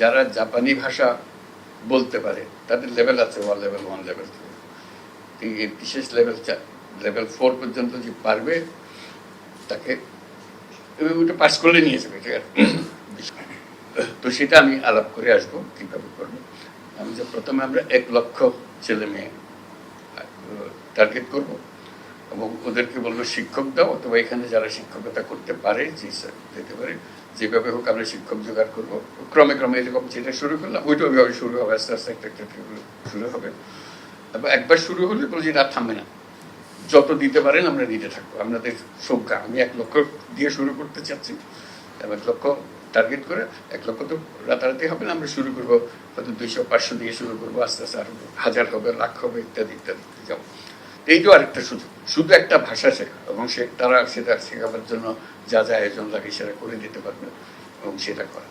যারা জাপানি ভাষা বলতে পারে, তাদের লেভেল আছে one level one level two বিশেষ লেভেল লেভেল ফোর পর্যন্ত যে পারবে, তাকে ওটা পাস করলে নিয়ে যাবে, ঠিক আছে? তো সেটা আমি আলাপ করে আসব, কীভাবে করব। আমি যে প্রথমে আমরা এক লক্ষ ছেলে মেয়ে টার্গেট করব, এবং ওদেরকে বলব, শিক্ষক দাও, অথবা এখানে যারা শিক্ষকতা করতে পারে, যে দিতে পারে যেভাবে হোক আমরা শিক্ষক জোগাড় করব। ক্রমে ক্রমে এরকম যেটা শুরু করলাম ওইটা ওইভাবে শুরু হবে, আস্তে আস্তে একটা একটা শুরু হবে। এবং একবার শুরু হলে বলে যেটা আর থামবে না। যত দিতে পারেন আমরা দিতে থাকব। আপনাদের সংখ্যা, আমি এক লক্ষ দিয়ে শুরু করতে চাচ্ছি। এবং এক লক্ষ টার্গেট করে, এক লক্ষ তো রাতারাতি হবে না, আমরা শুরু করব। হয়তো দুইশো, পাঁচশো দিয়ে শুরু করব, আস্তে আস্তে আরও হাজার হবে, লাখ হবে, ইত্যাদি ইত্যাদি যাব এইটাও আরেকটা সুযোগ। শুধু একটা ভাষা শেখা এবং সে তারা সেটা শেখাবার জন্য যা যা আয়োজন লাগে সেটা করে দিতে পারবে এবং সেটা করা।